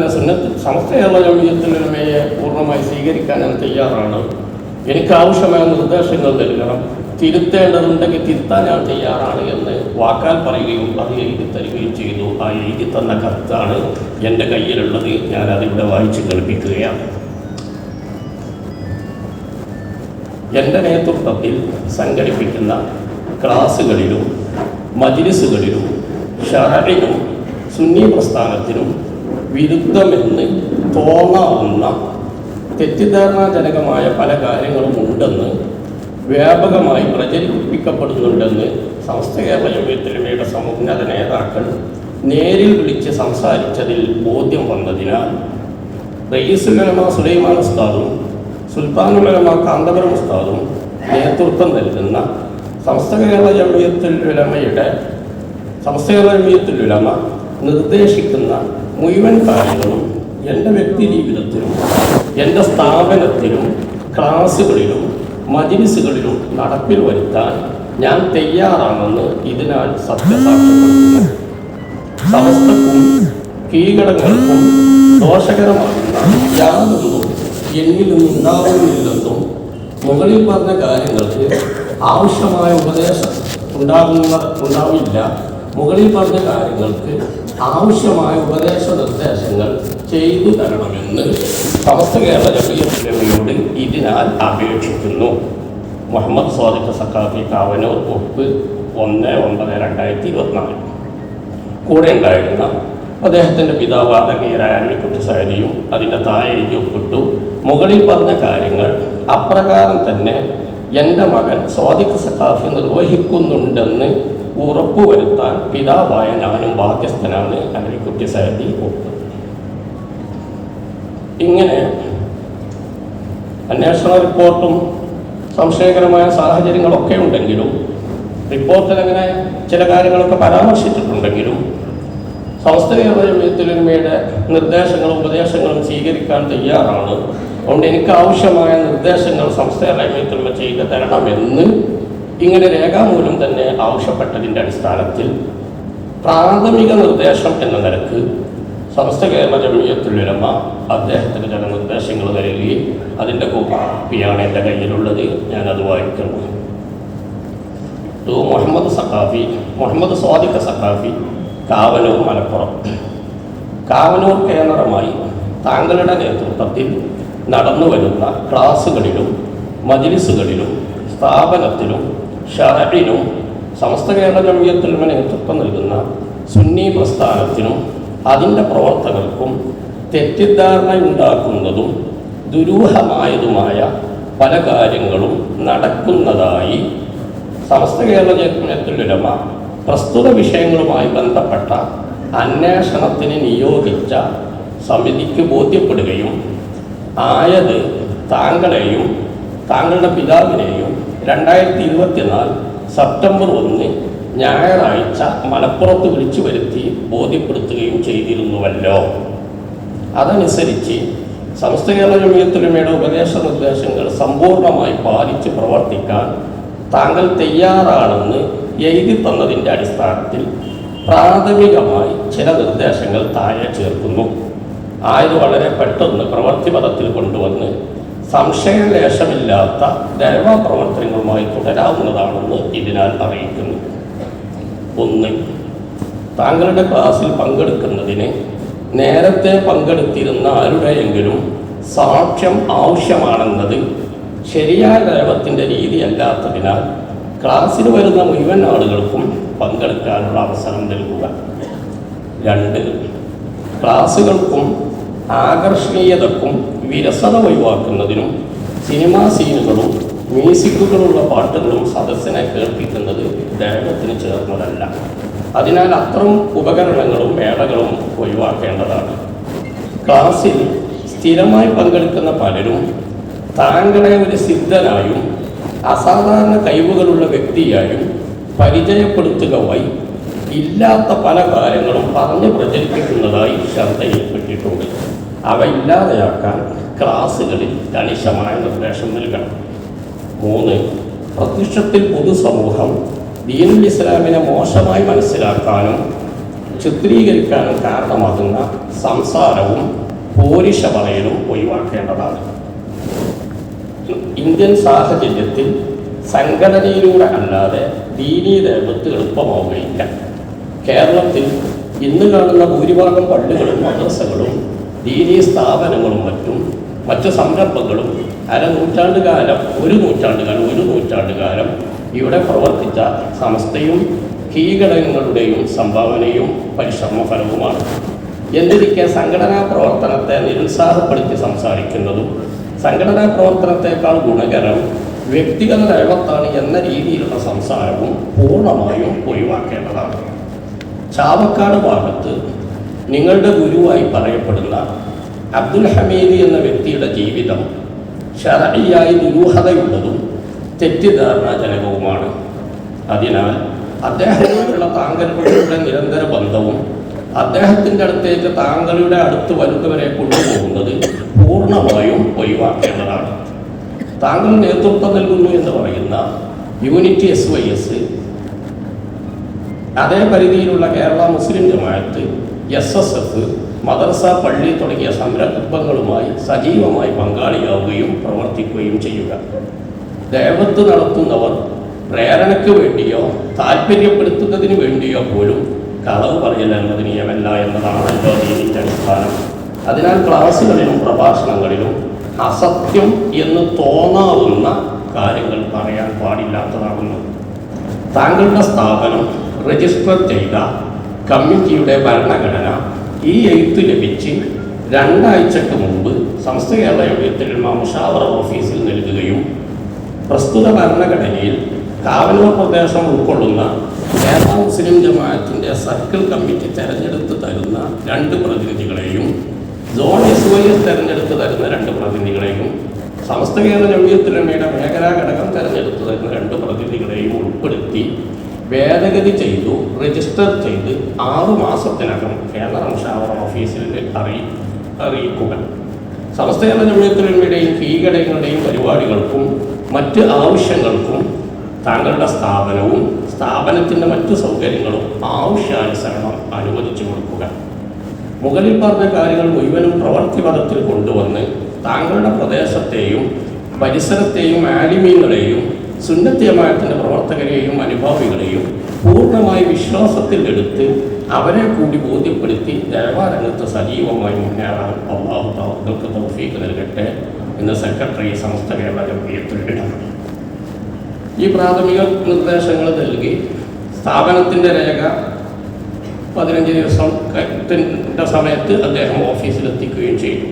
സുന്നത്ത് സമസ്ത കേരള ഉടമയെ പൂർണമായി സ്വീകരിക്കാൻ ഞാൻ തയ്യാറാണ്. എനിക്ക് ആവശ്യമായ നിർദ്ദേശങ്ങൾ നൽകണം. തിരുത്തേണ്ടതുണ്ടെങ്കിൽ തിരുത്താൻ ഞാൻ തയ്യാറാണ് എന്ന് വാക്കാൽ പറയുകയും അത് എഴുതി തരികയും ചെയ്തു. ആ എഴുതി തന്ന കത്താണ് എന്റെ കയ്യിലുള്ളത്. ഞാൻ അതിവിടെ വായിച്ച് കേൾപ്പിക്കുകയാണ്. എന്റെ നേതൃത്വത്തിൽ സംഘടിപ്പിക്കുന്ന ക്ലാസ്സുകളിലും മജിലിസുകളിലും ഷറയിലും സുന്നി പ്രസ്ഥാനത്തിനും വിരുദ്ധമെന്ന് തോന്നാവുന്ന തെറ്റിദ്ധാരണാജനകമായ പല കാര്യങ്ങളും ഉണ്ടെന്ന് വ്യാപകമായി പ്രചരിപ്പിക്കപ്പെടുന്നുണ്ടെന്ന് സമസ്ത കേരള യുവത്തിലുമയുടെ സമുന്നത നേതാക്കൾ നേരിൽ വിളിച്ച് സംസാരിച്ചതിൽ ബോധ്യം വന്നതിനാൽ റയീസുലമ സുലൈമാൻ ഉസ്താദും സുൽത്താനുലമ കാന്തപുരം ഉസ്താദും നേതൃത്വം നൽകുന്ന സമസ്ത കേരള ജമിയത്തുൽ ഉലമയുടെ സമസ്ത കേരള ജമിയത്തുൽ നിർദ്ദേശിക്കുന്ന മുഴുവൻ കാര്യങ്ങളും എന്റെ വ്യക്തി ജീവിതത്തിലും എന്റെ സ്ഥാപനത്തിലും ക്ലാസ്സുകളിലും മജിലിസുകളിലും നടപ്പിൽ വരുത്താൻ ഞാൻ തയ്യാറാണെന്ന് ഇതിനാൽ സത്യസാക്ഷ്യപ്പെടുത്തുന്നു. സമസ്തക്കും കീഴടങ്ങൾക്കും ദോഷകരമാകുന്ന യാതൊന്നും എന്നിൽ നിന്നുണ്ടാവുന്നില്ലെന്നും മുകളിൽ പറഞ്ഞ കാര്യങ്ങൾക്ക് ആവശ്യമായ ഉപദേശം ഉണ്ടാകുന്ന ഉണ്ടാവില്ല. മുകളിൽ പറഞ്ഞ കാര്യങ്ങൾക്ക് ആവശ്യമായ ഉപദേശ നിർദ്ദേശങ്ങൾ ചെയ്തു തരണമെന്ന് സമസ്ത കേരള ജമീയത്തിലമയോട് ഇതിനാൽ അപേക്ഷിക്കുന്നു. മുഹമ്മദ് സ്വാദിഖ് സക്കാഫി കാവനൂർ ഒപ്പ് ഒന്ന് ഒമ്പത് രണ്ടായിരത്തി ഇരുപത്തിനാല്. കൂടെ ഉണ്ടായിരുന്ന അദ്ദേഹത്തിന്റെ പിതാവ് ആദരണീയരായ അരുവിക്കുട്ടി സാരിയും അതിന്റെ താഴെ ഒപ്പിട്ടു മുകളിൽ പറഞ്ഞ കാര്യങ്ങൾ അപ്രകാരം തന്നെ എന്റെ മകൻ സ്വാദിഖ് സഖാഫി നിർവഹിക്കുന്നുണ്ടെന്ന് ഉറപ്പുവരുത്താൻ പിതാവായ ഞാനും ബാധ്യസ്ഥനാണ് അല്ലെങ്കിൽ സാരി ഇങ്ങനെ അന്വേഷണ റിപ്പോർട്ടും സംശയകരമായ സാഹചര്യങ്ങളൊക്കെ ഉണ്ടെങ്കിലും റിപ്പോർട്ടിൽ അങ്ങനെ ചില കാര്യങ്ങളൊക്കെ പരാമർശിച്ചിട്ടുണ്ടെങ്കിലും കേരള നിർദ്ദേശങ്ങളും ഉപദേശങ്ങളും സ്വീകരിക്കാൻ തയ്യാറാണ്. അതുകൊണ്ട് എനിക്ക് ആവശ്യമായ നിർദ്ദേശങ്ങൾ കേരള ജമീയത്തുലമ ചെയ്ത് തരണമെന്ന് ഇങ്ങനെ രേഖാമൂലം തന്നെ ആവശ്യപ്പെട്ടതിന്റെ അടിസ്ഥാനത്തിൽ പ്രാഥമിക നിർദ്ദേശം എന്ന നിലയ്ക്ക് സമസ്ത കേരള ജമീയത്തുള്ളിലമ്മ അദ്ദേഹത്തിന് ചില നിർദ്ദേശങ്ങൾ നൽകി അതിന്റെ കോപ്പിയാണ് എന്റെ കയ്യിലുള്ളത്. ഞാനത് വായിക്കുന്നു. ടു മുഹമ്മദ് സഖാഫി മുഹമ്മദ് സ്വാദിഖ സഖാഫി കാവനൂർ മലപ്പുറം. കാവനൂർ കേന്ദ്രമായി താങ്കളുടെ നേതൃത്വത്തിൽ നടന്നു വരുന്ന ക്ലാസ്സുകളിലും മജിലിസുകളിലും സ്ഥാപനത്തിലും ഷറയിലും സമസ്ത കേരള ജമീയത്തിൽ നേതൃത്വം നൽകുന്ന സുന്നി പ്രസ്ഥാനത്തിനും അതിന്റെ പ്രവർത്തകർക്കും തെറ്റിദ്ധാരണയുണ്ടാക്കുന്നതും ദുരൂഹമായതുമായ പല കാര്യങ്ങളും നടക്കുന്നതായി സമസ്ത കേരള ജമീയത്തുലമ പ്രസ്തുത വിഷയങ്ങളുമായി ബന്ധപ്പെട്ട അന്വേഷണത്തിന് നിയോഗിച്ച സമിതിക്ക് ബോധ്യപ്പെടുകയും ആയത് താങ്കളെയും താങ്കളുടെ പിതാവിനെയും രണ്ടായിരത്തി ഇരുപത്തിനാല് സെപ്റ്റംബർ ഒന്ന് ഞായറാഴ്ച മലപ്പുറത്ത് വിളിച്ചു വരുത്തി ബോധ്യപ്പെടുത്തുകയും ചെയ്തിരുന്നുവല്ലോ. അതനുസരിച്ച് സമസ്ത കേരള ജമിയത്തുലമയുടെ ഉപദേശ നിർദ്ദേശങ്ങൾ സമ്പൂർണമായി പാലിച്ച് പ്രവർത്തിക്കാൻ താങ്കൾ തയ്യാറാണെന്ന് എഴുതി തന്നതിന്റെ അടിസ്ഥാനത്തിൽ പ്രാഥമികമായി ചില നിർദ്ദേശങ്ങൾ താഴെ ചേർക്കുന്നു. ആയത് വളരെ പെട്ടെന്ന് പ്രവൃത്തിപഥത്തിൽ കൊണ്ടുവന്ന് സംശയലേശമില്ലാത്ത ദൈവ പ്രവർത്തനങ്ങളുമായി തുടരാവുന്നതാണെന്ന് ഇതിനാൽ അറിയിക്കുന്നു. ഒന്ന് താങ്കളുടെ ക്ലാസ്സിൽ പങ്കെടുക്കുന്നതിന് നേരത്തെ പങ്കെടുത്തിരുന്ന ആരുടെയെങ്കിലും സാക്ഷ്യം ആവശ്യമാണെന്നത് ശരിയായ ദൈവത്തിന്റെ രീതിയല്ലാത്തതിനാൽ ക്ലാസ്സിൽ വരുന്ന മുഴുവൻ ആളുകൾക്കും പങ്കെടുക്കാനുള്ള അവസരം നൽകുക. രണ്ട് ക്ലാസ്സുകൾക്കും ആകർഷണീയതക്കും വിരസത ഒഴിവാക്കുന്നതിനും സിനിമാ സീനുകളും മ്യൂസിക്കുകളുള്ള പാട്ടുകളും സദസ്സിനെ കേൾപ്പിക്കുന്നത് ദേഹത്തിന് ചേർന്നതല്ല. അതിനാൽ അത്തരം ഉപകരണങ്ങളും മേളകളും ഒഴിവാക്കേണ്ടതാണ്. ക്ലാസ്സിൽ സ്ഥിരമായി പങ്കെടുക്കുന്ന പലരും താങ്കളെ ഒരു സിദ്ധനായും അസാധാരണ കഴിവുകളുള്ള വ്യക്തിയായും പരിചയപ്പെടുത്തുക വഴി ഇല്ലാത്ത പല കാര്യങ്ങളും പറഞ്ഞ് പ്രചരിപ്പിക്കുന്നതായി ശ്രദ്ധയിൽപ്പെട്ടിട്ടുണ്ട്. അവ ഇല്ലാതെയാക്കാൻ ക്ലാസ്സുകളിൽ കണിശമായ നിർദ്ദേശം നൽകണം. മൂന്ന് പ്രത്യക്ഷത്തിൽ പൊതുസമൂഹം ദീനുൽ ഇസ്ലാമിനെ മോശമായി മനസ്സിലാക്കാനും ചിത്രീകരിക്കാനും കാരണമാകുന്ന സംസാരവും പോരിഷ പറയലും ഒഴിവാക്കേണ്ടതാണ്. ഇന്ത്യൻ സാഹചര്യത്തിൽ സംഘടനയിലൂടെ അല്ലാതെ ദീനീ ദേവത്ത് എളുപ്പമാവുകയില്ല. കേരളത്തിൽ ഇന്ന് കാണുന്ന ഭൂരിഭാഗം പള്ളികളും മദ്രസകളും ദീനീ സ്ഥാപനങ്ങളും മറ്റും മറ്റു സംരംഭങ്ങളും അരനൂറ്റാണ്ട് കാലം ഒരു നൂറ്റാണ്ട് കാലം ഒരു നൂറ്റാണ്ട് കാലം ഇവിടെ പ്രവർത്തിച്ച സമസ്തയും കീഘടകങ്ങളുടെയും സംഭാവനയും പരിശ്രമ ഫലവുമാണ് എന്നിരിക്കെ സംഘടനാ പ്രവർത്തനത്തെ നിരുത്സാഹപ്പെടുത്തി സംസാരിക്കുന്നതും സംഘടനാ പ്രവർത്തനത്തെക്കാൾ ഗുണകരം വ്യക്തിഗത ദൈവത്താണ് എന്ന രീതിയിലുള്ള സംസാരവും പൂർണമായും ഒഴിവാക്കേണ്ടതാണ്. ചാവക്കാട് ഭാഗത്ത് നിങ്ങളുടെ ഗുരുവായി പറയപ്പെടുന്ന അബ്ദുൽ ഹമീദ് എന്ന വ്യക്തിയുടെ ജീവിതം ഷറയിയായി ദുരൂഹതയുള്ളതും തെറ്റിദ്ധാരണാജനകവുമാണ്. അതിനാൽ അദ്ദേഹത്തോടുള്ള താങ്കളുടെ നിരന്തര ബന്ധവും അദ്ദേഹത്തിന്റെ അടുത്തേക്ക് താങ്കളുടെ അടുത്ത് വരുന്നവരെ കൊണ്ടുപോകുന്നത് പൂർണമായും ഒഴിവാക്കേണ്ടതാണ്. താങ്കൾ നേതൃത്വം നൽകുന്നു എന്ന് പറയുന്ന യൂണിറ്റി എസ് വൈ എസ് അതേ പരിധിയിലുള്ള Kerala Muslim Jamaath S S F മദർസ പള്ളി തുടങ്ങിയ സംരംഭങ്ങളുമായി സജീവമായി പങ്കാളിയാവുകയും പ്രവർത്തിക്കുകയും ചെയ്യുക. ദേവത്ത് നടത്തുന്നവർ പ്രേരണയ്ക്ക് വേണ്ടിയോ താല്പര്യപ്പെടുത്തുന്നതിന് വേണ്ടിയോ പോലും കളവ് പറയൽ നിയമല്ല എന്നതാണല്ലോ ദീനിന്റെ അടിസ്ഥാനം. അതിനാൽ ക്ലാസ്സുകളിലും പ്രഭാഷണങ്ങളിലും അസത്യം എന്ന് തോന്നാവുന്ന കാര്യങ്ങൾ പറയാൻ പാടില്ലാത്തതാകുന്നു. താങ്കളുടെ സ്ഥാപനം രജിസ്റ്റർ ചെയ്ത കമ്മിറ്റിയുടെ ഭരണഘടന ഈ എഴുത്ത് ലഭിച്ച് രണ്ടാഴ്ചക്ക് മുമ്പ് സംസ്ഥ കേരള യോഗത്തിൽ മുഷാവറ ഓഫീസിൽ നൽകുകയും പ്രസ്തുത ഭരണഘടനയിൽ കാവലൂർ പ്രദേശം ഉൾക്കൊള്ളുന്ന കേരള മുസ്ലിം ജമാഅത്തിന്റെ സർക്കിൾ കമ്മിറ്റി തെരഞ്ഞെടുത്ത് തരുന്ന രണ്ട് പ്രതിനിധികളെയും സോൺ എസ് വൈ എസ് തെരഞ്ഞെടുത്ത് തരുന്ന രണ്ട് പ്രതിനിധികളെയും സമസ്ത കേരള ജമിയത്തുലമയുടെ മേഖലാ ഘടകം തെരഞ്ഞെടുത്ത് തരുന്ന രണ്ട് പ്രതിനിധികളെയും ഉൾപ്പെടുത്തി ഭേദഗതി ചെയ്തു രജിസ്റ്റർ ചെയ്ത് ആറു മാസത്തിനകം കേരള മുഷാവറ ഓഫീസിൽ അറിയി അറിയിക്കുക സംസ്ഥാന കേരള ജമിയത്തുലമയുടെയും കീഘടകങ്ങളുടെയും പരിപാടികൾക്കും മറ്റ് ആവശ്യങ്ങൾക്കും താങ്കളുടെ സ്ഥാപനവും സ്ഥാപനത്തിന്റെ മറ്റു സൗകര്യങ്ങളും ആവശ്യാനുസരണം അനുവദിച്ചു കൊടുക്കുക. മുകളിൽ പറഞ്ഞ കാര്യങ്ങൾ മുഴുവനും പ്രവർത്തിപഥത്തിൽ കൊണ്ടുവന്ന് താങ്കളുടെ പ്രദേശത്തെയും പരിസരത്തെയും ആലിമീങ്ങളെയും സുന്നത്യമായത്തിന്റെ പ്രവർത്തകരെയും അനുഭാവികളെയും പൂർണമായി വിശ്വാസത്തിൽ എടുത്ത് അവരെ കൂടി ബോധ്യപ്പെടുത്തി ദേവാരംഗത്ത് സജീവമായി മുന്നേറാൻ അള്ളാഹു താങ്കൾക്ക് തൗഫീക്ക് നൽകട്ടെ എന്ന് സെക്രട്ടറി സമസ്ത കേരളം ഏറ്റെടുക്കണം ഈ പ്രാഥമിക നിർദ്ദേശങ്ങൾ നൽകി സ്ഥാപനത്തിന്റെ രേഖ പതിനഞ്ച് ദിവസം ത്തിന്റെ സമയത്ത് അദ്ദേഹം ഓഫീസിലെത്തിക്കുകയും ചെയ്തു.